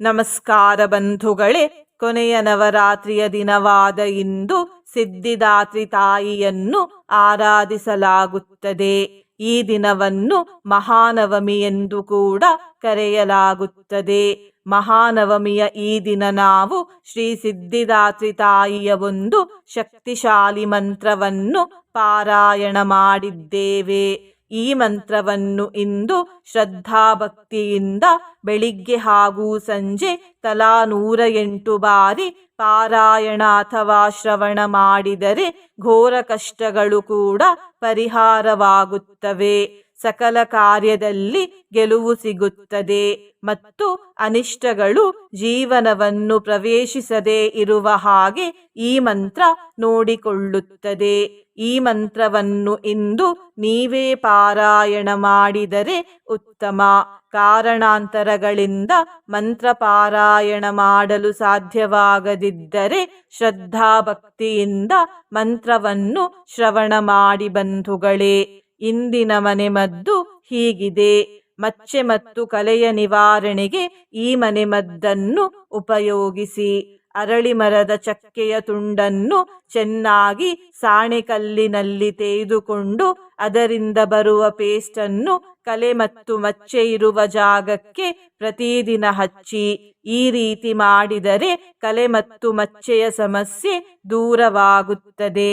ನಮಸ್ಕಾರ ಬಂಧುಗಳೇ, ಕೊನೆಯ ನವರಾತ್ರಿಯ ದಿನವಾದ ಇಂದು ಸಿದ್ಧಿದಾತ್ರಿ ತಾಯಿಯನ್ನು ಆರಾಧಿಸಲಾಗುತ್ತದೆ. ಈ ದಿನವನ್ನು ಮಹಾನವಮಿ ಎಂದು ಕೂಡ ಕರೆಯಲಾಗುತ್ತದೆ. ಮಹಾನವಮಿಯ ಈ ದಿನ ನಾವು ಶ್ರೀ ಸಿದ್ಧಿದಾತ್ರಿ ತಾಯಿಯ ಒಂದು ಶಕ್ತಿಶಾಲಿ ಮಂತ್ರವನ್ನು ಪಾರಾಯಣ ಮಾಡಿದ್ದೇವೆ. ಈ ಮಂತ್ರವನ್ನು ಇಂದು ಶ್ರದ್ಧಾಭಕ್ತಿಯಿಂದ ಬೆಳಿಗ್ಗೆ ಹಾಗೂ ಸಂಜೆ ತಲಾ ನೂರ ಎಂಟು ಬಾರಿ ಪಾರಾಯಣ ಅಥವಾ ಶ್ರವಣ ಮಾಡಿದರೆ ಘೋರ ಕಷ್ಟಗಳು ಕೂಡ ಪರಿಹಾರವಾಗುತ್ತವೆ. ಸಕಲ ಕಾರ್ಯದಲ್ಲಿ ಗೆಲುವು ಸಿಗುತ್ತದೆ ಮತ್ತು ಅನಿಷ್ಟಗಳು ಜೀವನವನ್ನು ಪ್ರವೇಶಿಸದೇ ಇರುವ ಹಾಗೆ ಈ ಮಂತ್ರ ನೋಡಿಕೊಳ್ಳುತ್ತದೆ. ಈ ಮಂತ್ರವನ್ನು ಇಂದು ನೀವೇ ಪಾರಾಯಣ ಮಾಡಿದರೆ ಉತ್ತಮ. ಕಾರಣಾಂತರಗಳಿಂದ ಮಂತ್ರ ಪಾರಾಯಣ ಮಾಡಲು ಸಾಧ್ಯವಾಗದಿದ್ದರೆ ಶ್ರದ್ಧಾಭಕ್ತಿಯಿಂದ ಮಂತ್ರವನ್ನು ಶ್ರವಣ ಮಾಡಿ ಬಂಧುಗಳೇ, ಇಂದಿನ ಮನೆಮದ್ದು ಹೀಗಿದೆ. ಮಚ್ಚೆ ಮತ್ತು ಕಲೆಯ ನಿವಾರಣೆಗೆ ಈ ಮನೆಮದ್ದನ್ನು ಉಪಯೋಗಿಸಿ. ಅರಳಿ ಮರದ ಚಕ್ಕೆಯ ತುಂಡನ್ನು ಚೆನ್ನಾಗಿ ಸಾಣೆಕಲ್ಲಿನಲ್ಲಿ ತೆಗೆದುಕೊಂಡು ಅದರಿಂದ ಬರುವ ಪೇಸ್ಟನ್ನು ಕಲೆ ಮತ್ತು ಮಚ್ಚೆ ಇರುವ ಜಾಗಕ್ಕೆ ಪ್ರತಿದಿನ ಹಚ್ಚಿ, ಈ ರೀತಿ ಮಾಡಿದರೆ ಕಲೆ ಮತ್ತು ಮಚ್ಚೆಯ ಸಮಸ್ಯೆ ದೂರವಾಗುತ್ತದೆ.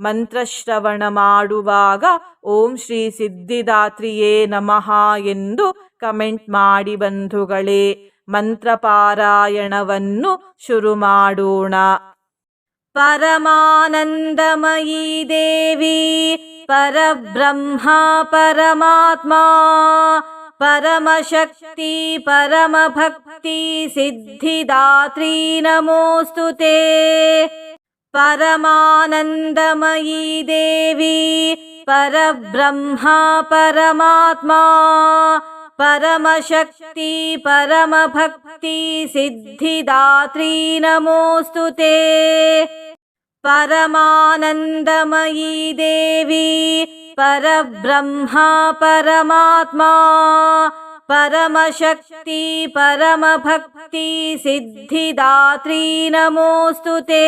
ಮಂತ್ರಶ್ರವಣ ಮಾಡುವಾಗ ಓಂ ಶ್ರೀ ಸಿದ್ಧಿದಾತ್ರಿಯೇ ನಮಃ ಎಂದು ಕಮೆಂಟ್ ಮಾಡಿ ಬಂಧುಗಳೇ, ಮಂತ್ರಪಾರಾಯಣವನ್ನು ಶುರು ಮಾಡೋಣ. ಪರಮಾನಂದಮಯೀ ದೇವಿ, ಪರಬ್ರಹ್ಮ, ಪರಮಾತ್ಮ, ಪರಮಶಕ್ತಿ, ಪರಮಭಕ್ತಿ, ಸಿದ್ಧಿದಾತ್ರಿ ನಮೋಸ್ತುತೇ. परमानन्दमयी देवी परब्रह्मा परमात्मा परमशक्ति परमभक्ति सिद्धिदात्री नमोऽस्तु ते। परमानन्दमयी देवी परब्रह्मा परमात्मा परमशक्ति परमभक्ति सिद्धिदात्री नमोऽस्तु ते।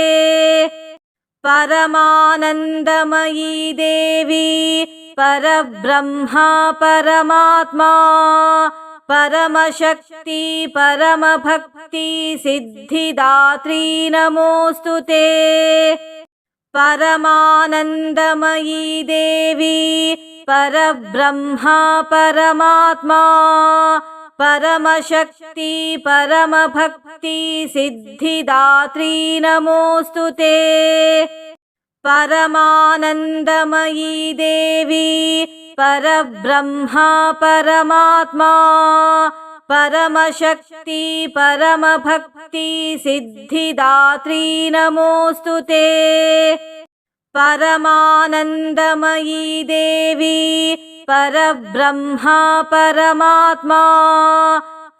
परमानन्दमयी देवी परब्रह्मा परमात्मा परमशक्ति परमभक्ति सिद्धिदात्री नमोऽस्तु ते परमानन्दमयी देवी परब्रह्मा परमात्मा परमशक्ति परमभक्ति सिद्धिदात्री नमोऽस्तु ते। परमानन्दमयी देवी परब्रह्मा परमात्मा परमशक्ति परमभक्ति सिद्धिदात्री नमोऽस्तु ते। परमानन्दमयी देवी परब्रह्मा परमात्मा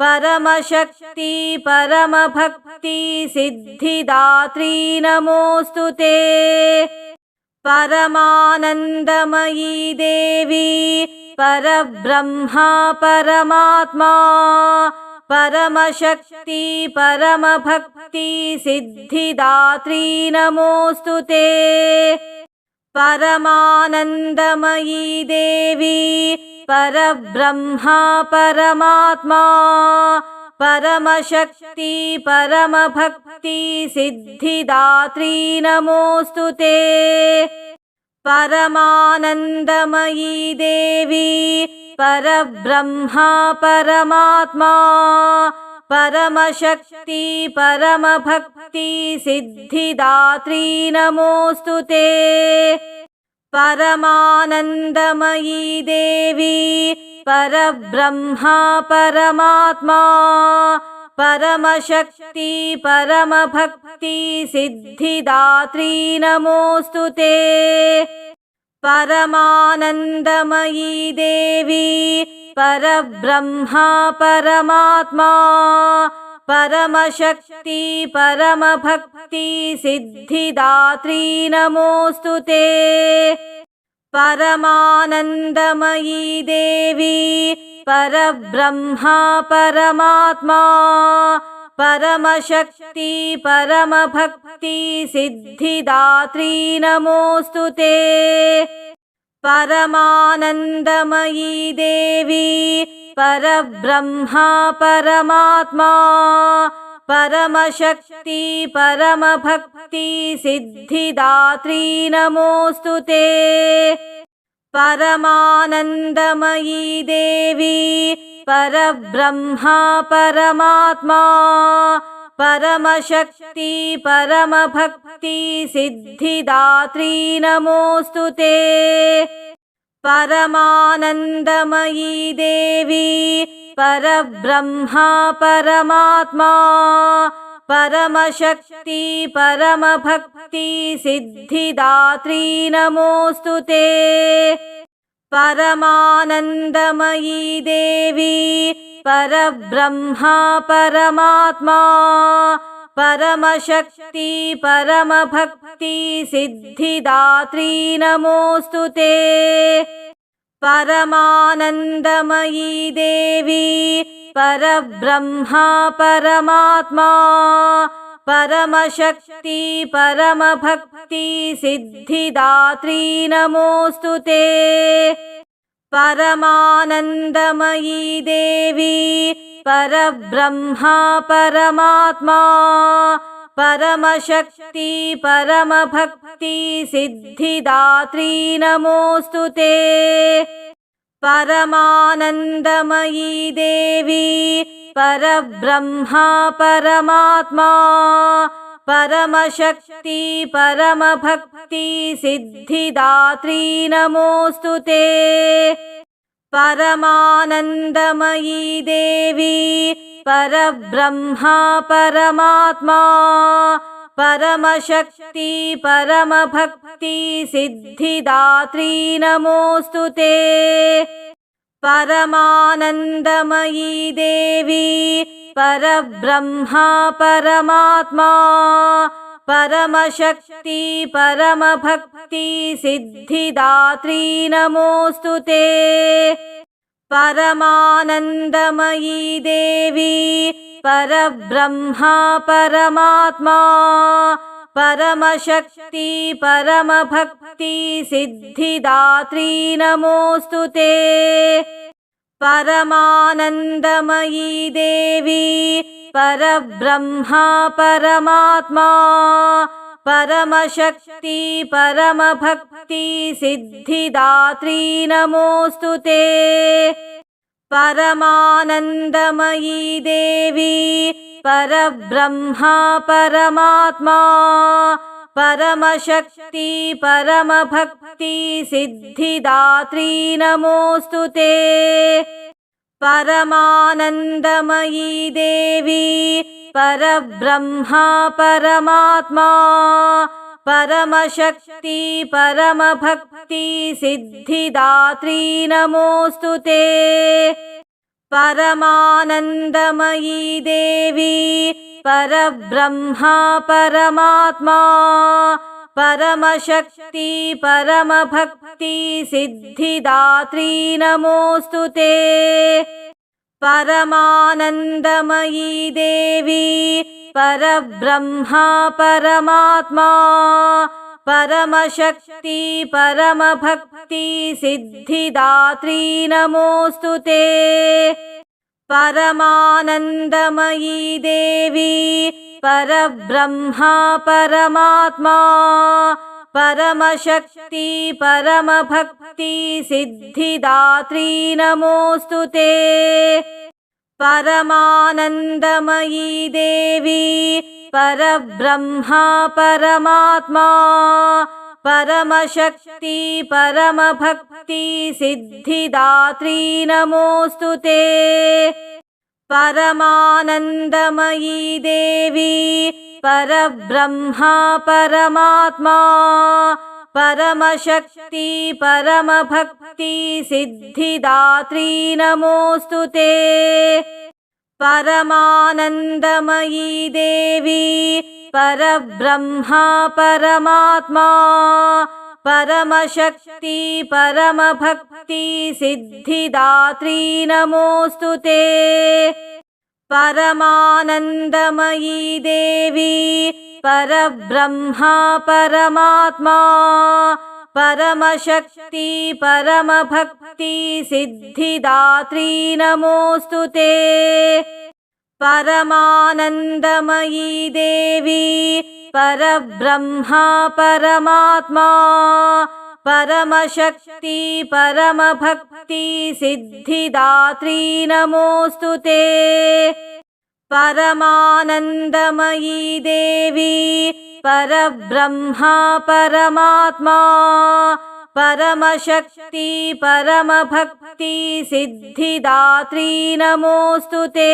परमशक्ति परमभक्ति सिद्धिदात्री नमोऽस्तु ते परमानन्दमयी देवी परब्रह्मा परमात्मा परमशक्ति परमभक्ति सिद्धिदात्री नमोऽस्तु ते। परमानन्दमयी देवी परब्रह्मा परमात्मा परमशक्ति परमभक्ति सिद्धिदात्री नमोऽस्तु ते। परमानन्दमयी देवी परब्रह्मा परमात्मा परमशक्ति परमभक्ति सिद्धिदात्री नमोऽस्तु ते। परमानन्दमयी देवी परब्रह्मा परमात्मा परमशक्ति परमभक्ति सिद्धिदात्री नमोऽस्तु ते। परमानन्दमयी देवी परब्रह्मा परमात्मा परमशक्ति, परमभक्ति, सिद्धिदात्री नमोऽस्तु ते। परमानन्दमयी देवी, परब्रह्मा, परमात्मा, परमशक्ति, परमभक्ति, सिद्धिदात्री नमोऽस्तु ते। परमानन्दमयी देवी परब्रह्मा परमात्मा परमशक्ति परमभक्ति सिद्धिदात्री नमोऽस्तु ते। परमानन्दमयी देवी परब्रह्मा परमात्मा परमशक्ति परमभक्ति सिद्धिदात्री नमोऽस्तु ते परमानन्दमयी देवी, परब्रह्मा, परमात्मा, परमशक्ति, परमभक्ति, सिद्धिदात्री, नमोऽस्तु ते। परमानन्दमयी देवी, परब्रह्मा, परमात्मा, परमशक्ति, परमभक्ति सिद्धिदात्री नमोऽस्तु ते। परमानन्दमयी देवी, परब्रह्मा, परमात्मा, परमशक्ति, परमभक्ति, सिद्धिदात्री नमोऽस्तु ते। परमानन्दमयी देवी, परब्रह्मा, परमात्मा परमशक्ति परमभक्ति सिद्धिदात्री नमोऽस्तु ते। परमानन्दमयी देवी परब्रह्मा परमात्मा परमशक्ति परमभक्ति सिद्धिदात्री नमोऽस्तु ते परमानन्दमयी देवी परब्रह्मा परमात्मा परमशक्ति परमभक्ति सिद्धिदात्री नमोऽस्तु ते। परमानन्दमयी देवी परब्रह्मा परमात्मा परमशक्ति परमभक्ति सिद्धिदात्री नमोऽस्तु ते। परमानन्दमयी देवी परब्रह्मा परमात्मा परमशक्ति परमभक्ति सिद्धिदात्री नमोऽस्तु ते परमानन्दमयी देवी परब्रह्मा परमात्मा परमशक्ति परमभक्ति सिद्धिदात्री नमोऽस्तु ते। परमानन्दमयी देवी परब्रह्मा परमात्मा परमशक्ति परमभक्ति सिद्धिदात्री नमोऽस्तु ते। परमानन्दमयी देवी परब्रह्मा परमात्मा परमशक्ति परमभक्ति सिद्धिदात्री नमोऽस्तु ते परमानन्दमयी देवी परब्रह्मा परमात्मा परमशक्ति परमभक्ति सिद्धिदात्री नमोऽस्तु ते परमानन्दमयी देवी परब्रह्मा परमात्मा परमशक्ति परमभक्ति सिद्धिदात्री नमोऽस्तु ते परमानन्दमयी देवी परब्रह्मा परमात्मा परमशक्ति परमभक्ति सिद्धिदात्री नमोऽस्तु ते परमानन्दमयी देवी परब्रह्मा परमात्मा परमशक्ति परमभक्ति सिद्धिदात्री नमोऽस्तु ते। परमानन्दमयी देवी परब्रह्मा परमात्मा परमशक्ति परमभक्ति सिद्धिदात्री नमोऽस्तु ते परमानन्दमयी देवी परब्रह्मा परमात्मा परमशक्ति परमभक्ति सिद्धिदात्री नमोऽस्तु ते। परमानन्दमयी देवी परब्रह्मा परमात्मा परमशक्ति परमभक्ति सिद्धिदात्री नमोऽस्तु ते। परमानन्दमयी देवी परब्रह्मा परमात्मा परमशक्ति परमभक्ति सिद्धिदात्री नमोऽस्तु ते। परमानन्दमयी देवी परब्रह्मा परमात्मा परमशक्ति परमभक्ति सिद्धिदात्री नमोऽस्तु ते।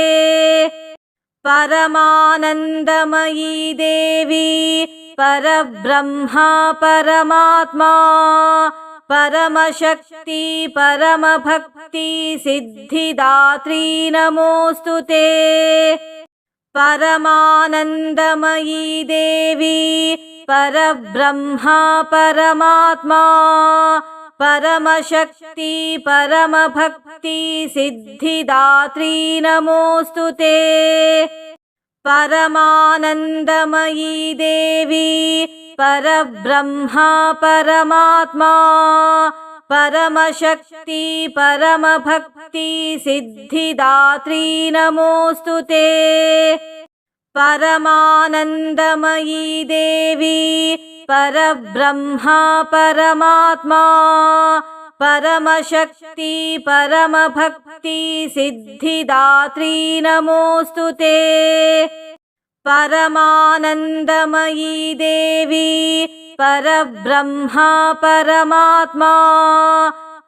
परमानन्दमयी देवी परब्रह्मा परमात्मा परमशक्ति परमभक्ति सिद्धिदात्री नमोऽस्तु ते। परमानन्दमयी देवी परब्रह्मा परमात्मा परमशक्ति परमभक्ति सिद्धिदात्री नमोऽस्तु ते। परमानन्दमयी देवी परब्रह्मा परमात्मा परमशक्ति परमभक्ति सिद्धिदात्री नमोऽस्तु ते। परमानन्दमयी देवी परब्रह्मा परमात्मा परमशक्ति परमभक्ति सिद्धिदात्री नमोऽस्तु ते। परमानन्दमयी देवी परब्रह्मा परमात्मा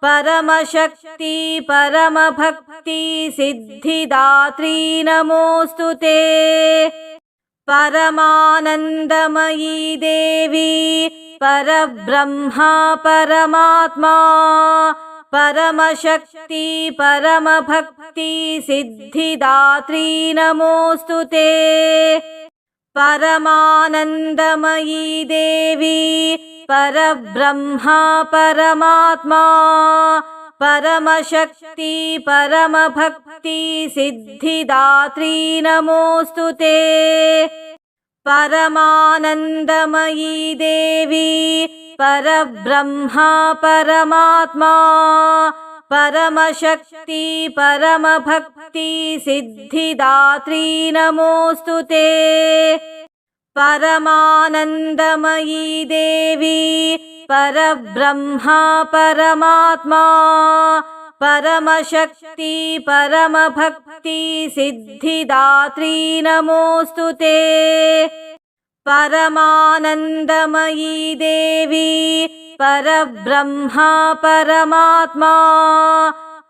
परमशक्ति परमभक्ति सिद्धिदात्री नमोऽस्तु ते परमानन्दमयी देवी परब्रह्मा परमात्मा परमशक्ति परमभक्ति सिद्धिदात्री नमोऽस्तु ते। परमानन्दमयी देवी परब्रह्मा परमात्मा परमशक्ति परमभक्ति सिद्धिदात्री नमोऽस्तु ते। परमानन्दमयी देवी परब्रह्मा परमात्मा परमशक्ति परमभक्ति सिद्धिदात्री नमोऽस्तु ते। परमानन्दमयी देवी परब्रह्मा परमात्मा परमशक्ति परमभक्ति सिद्धिदात्री नमोऽस्तु ते। परमानन्दमयी देवी परब्रह्मा परमात्मा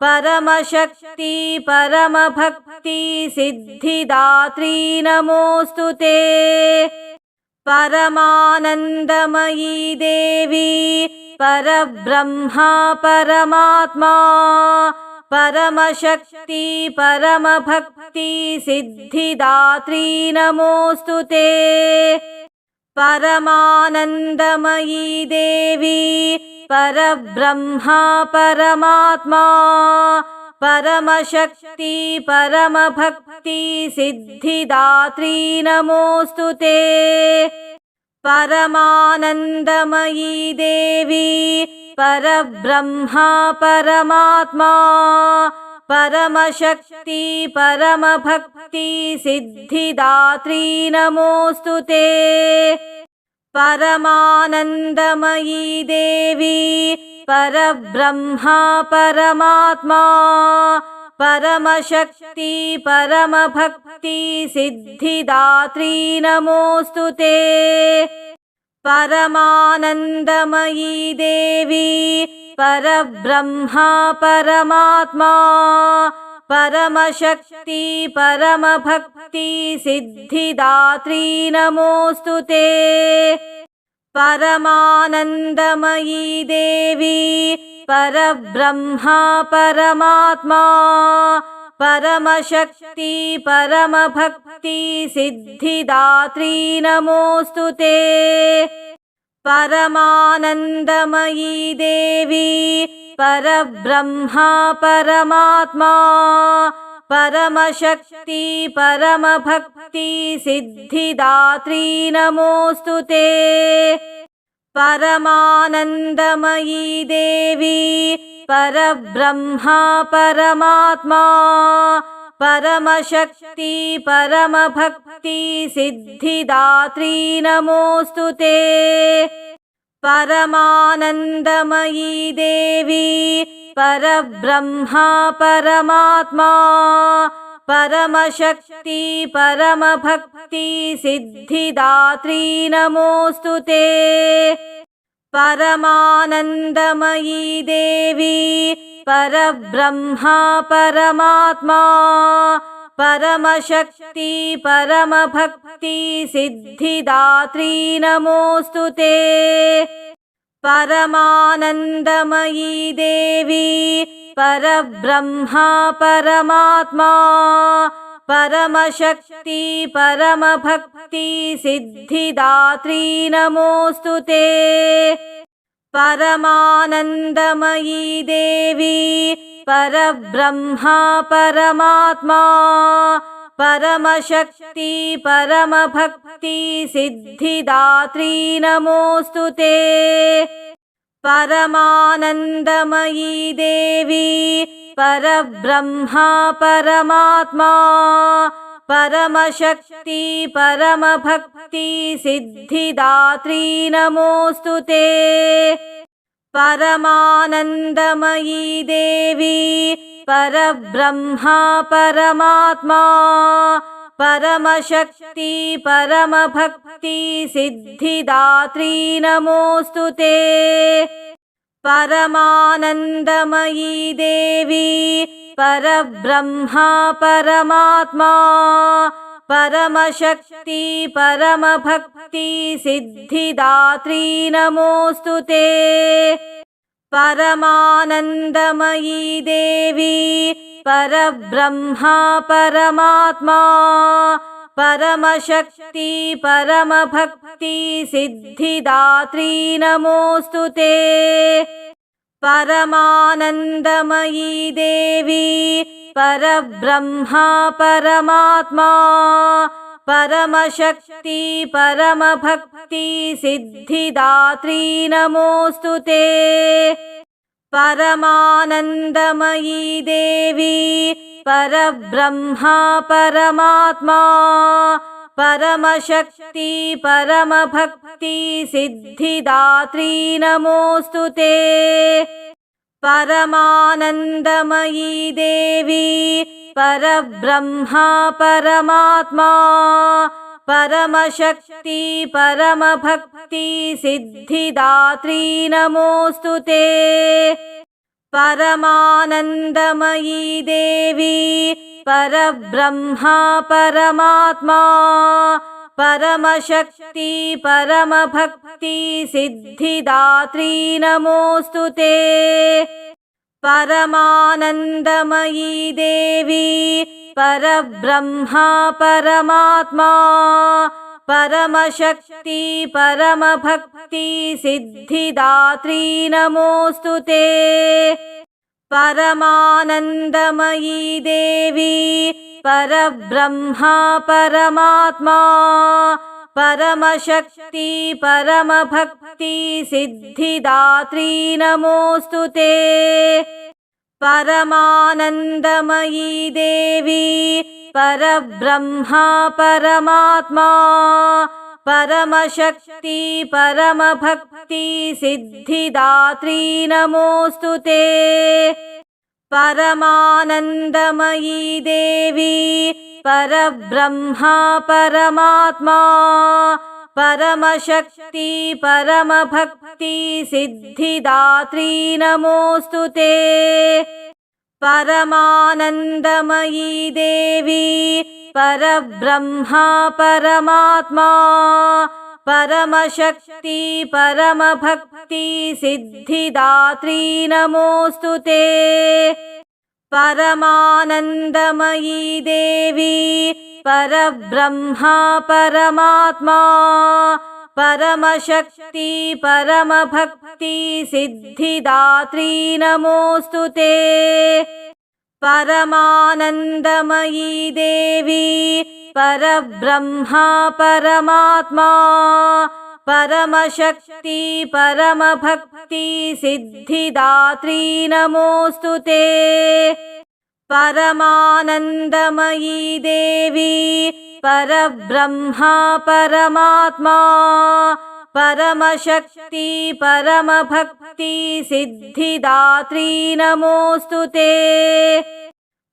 परमशक्ति, परमभक्ति, सिद्धिदात्री नमोऽस्तु ते। परमानन्दमयी देवी, परब्रह्मा, परमात्मा, परमशक्ति, परमभक्ति, सिद्धिदात्री नमोऽस्तु ते। परमानन्दमयी देवी परब्रह्मा परमात्मा परमशक्ति परमभक्ति सिद्धिदात्री नमोऽस्तु ते। परमानन्दमयी देवी परब्रह्मा परमात्मा परमशक्ति परमभक्ति सिद्धिदात्री नमोऽस्तु ते परमानन्दमयी देवी परब्रह्मा परमात्मा परमशक्ति परमभक्ति सिद्धिदात्री नमोऽस्तु ते। परमानन्दमयी देवी परब्रह्मा परमात्मा परमशक्ति परमभक्ति सिद्धिदात्री नमोऽस्तु ते। परमानन्दमयी देवी परब्रह्मा परमात्मा परमशक्ति परमभक्ति सिद्धिदात्री नमोऽस्तु ते। परमानन्दमयी देवी परब्रह्मा परमात्मा परमशक्ति परमभक्ति सिद्धिदात्री नमोऽस्तु ते। परमानन्दमयी देवी परब्रह्मा परमात्मा परमशक्ति परमभक्ति सिद्धिदात्री नमोऽस्तु ते। परमानन्दमयी देवी परब्रह्मा परमात्मा परमशक्ति परमभक्ति सिद्धिदात्री नमोऽस्तु ते। परमानन्दमयी देवी परब्रह्मा परमात्मा परमशक्ति परमभक्ति सिद्धिदात्री नमोऽस्तु ते। परमानन्दमयी देवी परब्रह्मा परमात्मा परमशक्ति, परमभक्ति, सिद्धिदात्री नमोऽस्तु ते। परमानन्दमयी देवी, परब्रह्मा, परमात्मा, परमशक्ति, परमभक्ति, सिद्धिदात्री नमोऽस्तु ते। देवी परब्रह्मा परमात्मा, परमशक्ति, परमभक्ति, सिद्धिदात्री नमोऽस्तु ते। परमानन्दमयी देवी, परब्रह्मा परमात्मा परम परमशक्ति, परमभक्ति, सिद्धिदात्री नमोऽस्तु ते। परमानन्दमयी देवी परब्रह्मा परमात्मा परमशक्ति परमभक्ति सिद्धिदात्री नमोऽस्तु ते। परमानन्दमयी देवी परब्रह्मा परमात्मा परमशक्ति परमभक्ति सिद्धिदात्री नमोऽस्तु ते। परमानन्दमयी देवी परब्रह्मा परमात्मा परमशक्ति परमभक्ति सिद्धिदात्री नमोऽस्तु ते। परमानन्दमयी देवी परब्रह्मा परमात्मा परमशक्ति परमभक्ति सिद्धिदात्री नमोऽस्तु ते। परमानन्दमयी देवी परब्रह्मा परमात्मा परमशक्ति परमभक्ति सिद्धिदात्री नमोऽस्तु ते। परमानन्दमयी देवी परब्रह्मा परमात्मा परमशक्ति परमभक्ति सिद्धिदात्री नमोऽस्तु ते। परमानन्दमयी देवी परब्रह्मा परमात्मा परमशक्ति परमभक्ति सिद्धिदात्री नमोऽस्तु ते। परमानन्दमयी देवी परब्रह्मा परमात्मा परमशक्ति, परमभक्ति, सिद्धिदात्री नमोऽस्तु ते। परमानन्दमयी देवी, परब्रह्मा, परमात्मा, परमशक्ति, परमभक्ति, सिद्धिदात्री नमोऽस्तु ते। परमानन्दमयी देवी परब्रह्मा परमात्मा परमशक्ति परमभक्ति सिद्धिदात्री नमोऽस्तु ते। परमानन्दमयी देवी परब्रह्मा परमात्मा परमशक्ति परमभक्ति सिद्धिदात्री नमोऽस्तु ते परमानन्दमयी देवी परब्रह्मा परमात्मा परमशक्ति परमभक्ति सिद्धिदात्री नमोऽस्तु ते। परमानन्दमयी देवी परब्रह्मा परमात्मा परमशक्ति परमभक्ति सिद्धिदात्री नमोऽस्तु ते। परमानन्दमयी देवी परब्रह्मा परमात्मा परमशक्ति परमभक्ति सिद्धिदात्री नमोऽस्तु ते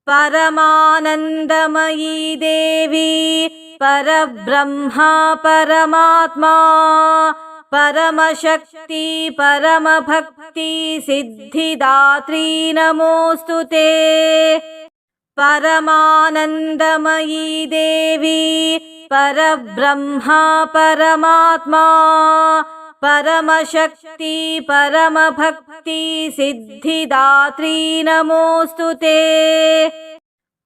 परमानन्दमयी देवी परब्रह्मा परमात्मा परमशक्ति परमभक्ति सिद्धिदात्री नमोऽस्तु ते। परमानन्दमयी देवी परब्रह्मा परमात्मा परमशक्ति परमभक्ति सिद्धिदात्री नमोऽस्तु ते।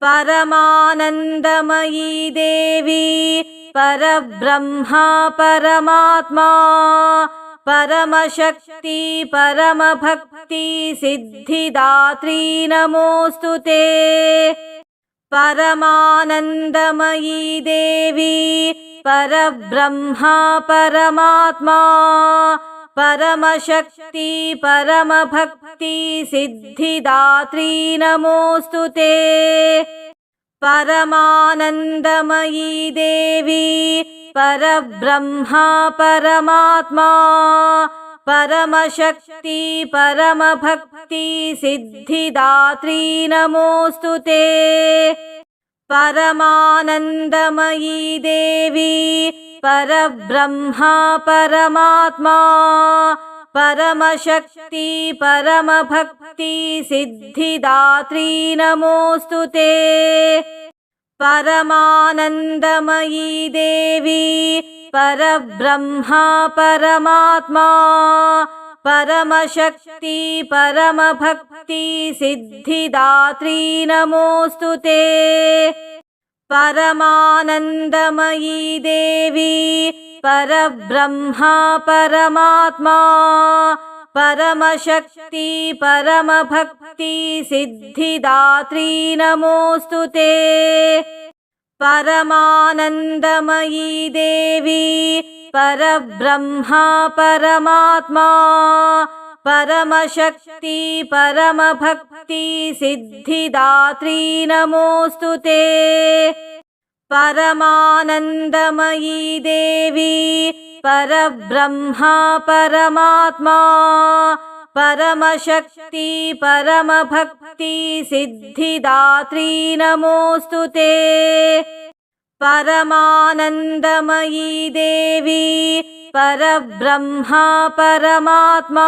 परमानन्दमयी देवी परब्रह्मा परमात्मा परमशक्ति परमभक्ति सिद्धिदात्री नमोऽस्तु ते परमानन्दमयी देवी परब्रह्मा परमात्मा परमशक्ति परमभक्ति सिद्धिदात्री नमोऽस्तु ते। परमानन्दमयी देवी परब्रह्मा परमात्मा परमशक्ति परमभक्ति सिद्धिदात्री नमोऽस्तु ते। परमानन्दमयी देवी परब्रह्मा परमात्मा परमशक्ति परमभक्ति सिद्धिदात्री नमोऽस्तु ते। परमानन्दमयी देवी परब्रह्मा परमात्मा परमशक्ति परमभक्ति सिद्धिदात्री नमोऽस्तु ते। परमानन्दमयी देवी परब्रह्मा परमात्मा परमशक्ति परमभक्ति सिद्धिदात्री नमोऽस्तु ते। परमानन्दमयी देवी परब्रह्मा परमात्मा परमशक्ति परमभक्ति सिद्धिदात्री नमोऽस्तु ते परमानन्दमयी देवी परब्रह्मा परमात्मा परमशक्ति परमभक्ति सिद्धिदात्री नमोऽस्तु ते। परमानन्दमयी देवी परब्रह्मा परमात्मा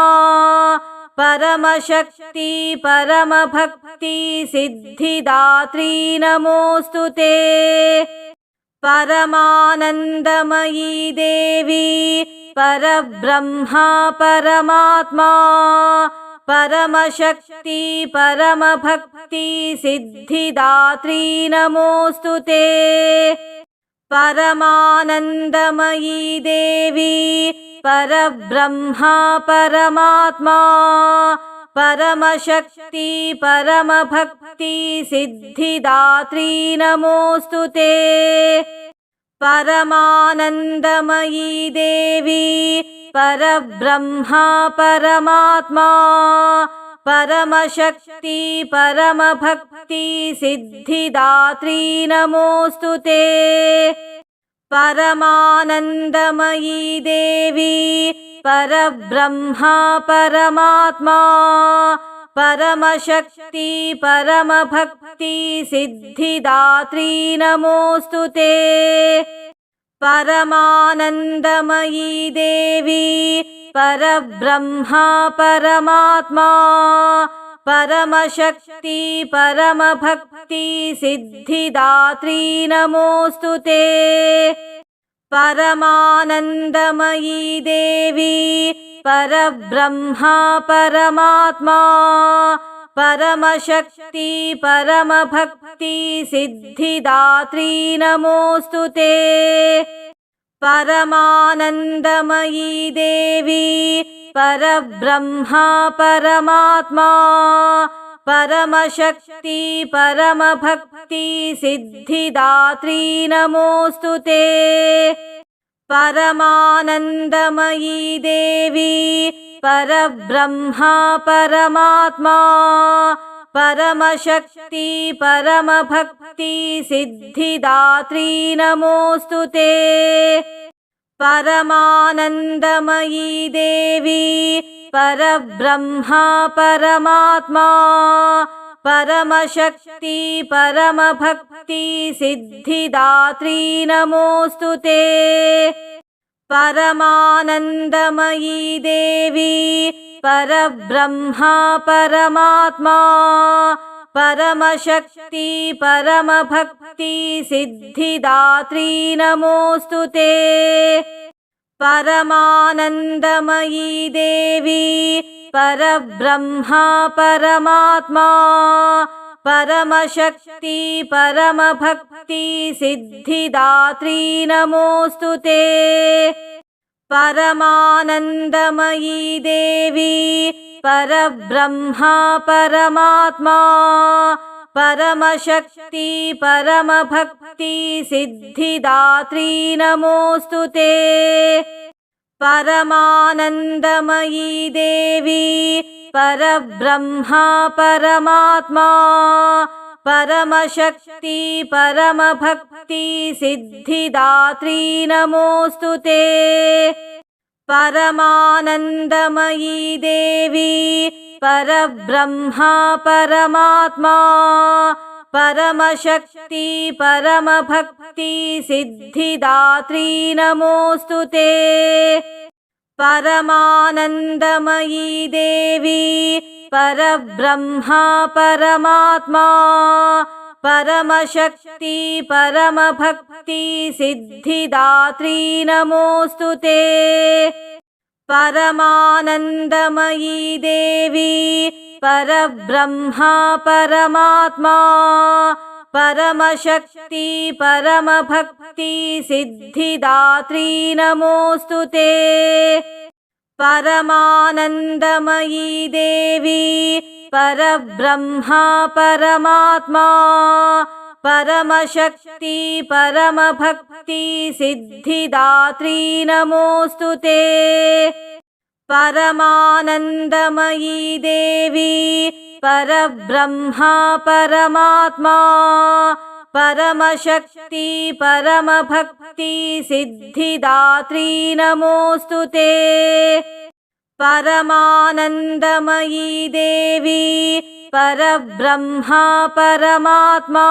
परमशक्ति परमभक्ति सिद्धिदात्री नमोऽस्तु ते। परमानन्दमयी देवी परब्रह्मा परमात्मा परमशक्ति परमभक्ति सिद्धिदात्री नमोऽस्तु ते परमानन्दमयी देवी परब्रह्मा परमात्मा परमशक्ति परमभक्ति सिद्धिदात्री नमोऽस्तु ते। परमानन्दमयी देवी परब्रह्मा परमात्मा परमशक्ति परमभक्ति सिद्धिदात्री नमोऽस्तु ते। परमानन्दमयी देवी परब्रह्मा परमात्मा परमशक्ति परमभक्ति सिद्धिदात्री नमोऽस्तु ते परमानन्दमयी देवी परब्रह्मा परमात्मा परमशक्ति परमभक्ति सिद्धिदात्री नमोऽस्तु ते। परमानन्दमयी देवी परब्रह्मा परमात्मा परमशक्ति परमभक्ति सिद्धिदात्री नमोऽस्तु ते। परमानन्दमयी देवी परब्रह्मा परमात्मा परमशक्ति परमभक्ति सिद्धिदात्री नमोऽस्तु ते परमानन्दमयी देवी परब्रह्मा परमात्मा परमशक्ति परमभक्ति सिद्धिदात्री नमोऽस्तु ते। परमानन्दमयी देवी परब्रह्मा परमात्मा परमशक्ति परमभक्ति सिद्धिदात्री नमोऽस्तु ते। परमानन्दमयी देवी परब्रह्मा परमात्मा परमशक्ति परमभक्ति सिद्धिदात्री नमोऽस्तु ते। परमानन्दमयी देवी परब्रह्मा परमात्मा परमशक्ति परमभक्ति सिद्धिदात्री नमोऽस्तु ते। परमानन्दमयी देवी परब्रह्मा परमात्मा परमशक्ति परमभक्ति सिद्धिदात्री नमोऽस्तु ते परमानन्दमयी देवी परब्रह्मा परमात्मा परमशक्ति परमभक्ति सिद्धिदात्री नमोऽस्तु ते परमानन्दमयी देवी परब्रह्मा परमात्मा परमशक्ति परमभक्ति सिद्धिदात्री नमोऽस्तु ते। परमानन्दमयी देवी परब्रह्मा परमात्मा परमशक्ति परमभक्ति सिद्धिदात्री नमोऽस्तु ते परमानन्दमयी देवी परब्रह्मा परमात्मा परमशक्ति परमभक्ति सिद्धिदात्री नमोऽस्तु ते। परमानन्दमयी देवी परब्रह्मा परमात्मा परमशक्ति परमभक्ति सिद्धिदात्री नमोऽस्तु ते। परमानन्दमयी देवी परब्रह्मा परमात्मा परमशक्ति परमभक्ति सिद्धिदात्री नमोऽस्तु ते। परमानन्दमयी देवी परब्रह्मा परमात्मा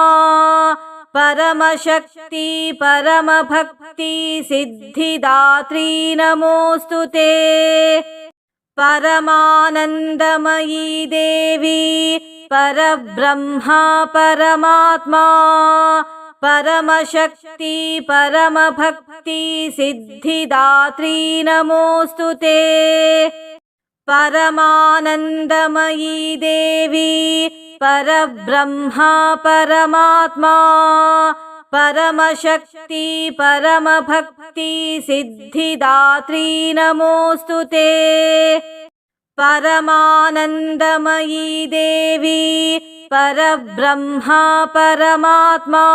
परमशक्ति परमभक्ति सिद्धिदात्री नमोऽस्तु ते। परमानन्दमयी देवी परब्रह्मा परमात्मा परमशक्ति परमभक्ति सिद्धिदात्री नमोऽस्तु ते। परमानन्दमयी देवी परब्रह्मा परमात्मा परमशक्ति परमभक्ति सिद्धिदात्री नमोऽस्तु ते। परमानन्दमयी देवी परब्रह्मा परमात्मा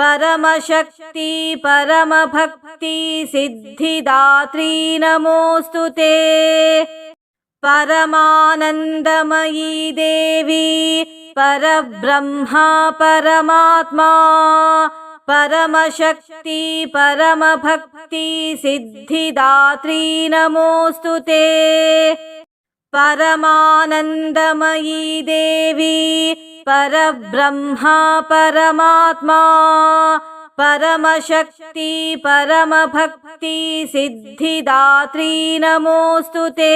परमशक्ति परमभक्ति सिद्धिदात्री नमोऽस्तु ते। परमानन्दमयी देवी परब्रह्मा परमात्मा परमशक्ति परमभक्ति सिद्धिदात्री नमोऽस्तु ते। परमानन्दमयी देवी परब्रह्मा परमात्मा परमशक्ति परमभक्ति सिद्धिदात्री नमोऽस्तु ते।